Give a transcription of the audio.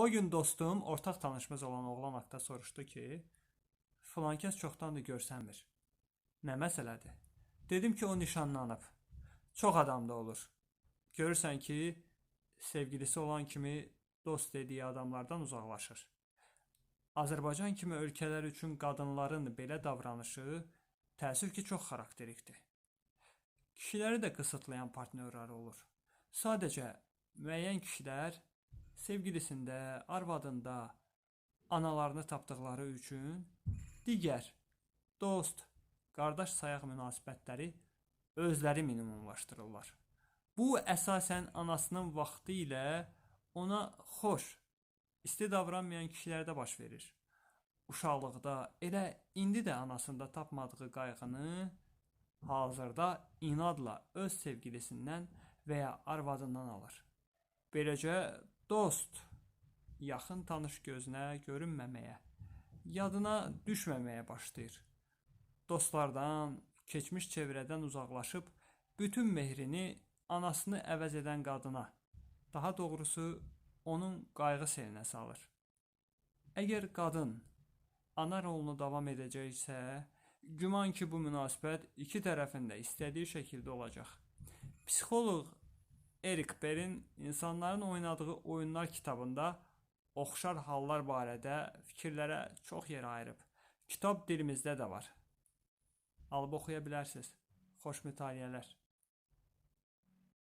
O gün dostum ortaq tanışımız olan oğlan haqqında soruşdu ki, filankəs çoxdandır görsənmir. Nə məsələdir? Dedim ki, o nişanlanıb. Çox adam da olur. Görürsən ki, sevgilisi olan kimi dost dediyi adamlardan uzaqlaşır. Azərbaycan kimi ölkələr üçün qadınların belə davranışı təəssüf ki, çox xarakterikdir. Kişiləri də qısıtlayan partnyorları olur. Sadəcə müəyyən kişilər sevgilisində, arvadında analarını tapdıqları üçün digər dost, qardaş sayaq münasibətləri özləri minimumlaşdırırlar. Bu əsasən anasının vaxtı ilə ona xoş, isti davranmayan kişilərdə baş verir. Uşaqlıqda elə indi də anasında tapmadığı qayğını hazırda inadla öz sevgilisindən və ya arvadından alır. Beləcə dost, yaxın tanış gözünə görünməməyə, yadına düşməməyə başlayır. Dostlardan, keçmiş çevrədən uzaqlaşıb bütün mehrini anasını əvəz edən qadına, daha doğrusu onun qayğı selinə salır. Əgər qadın ana rolunu davam edəcəksə, güman ki, bu münasibət iki tərəfin də istədiyi şəkildə olacaq. Psixoloq Erik Berin insanların oynadığı oyunlar kitabında oxşar hallar barədə fikirlərə çox yer ayırıb. Kitab dilimizdə də var. Alıb oxuya bilərsiniz. Xoş mütaliələr.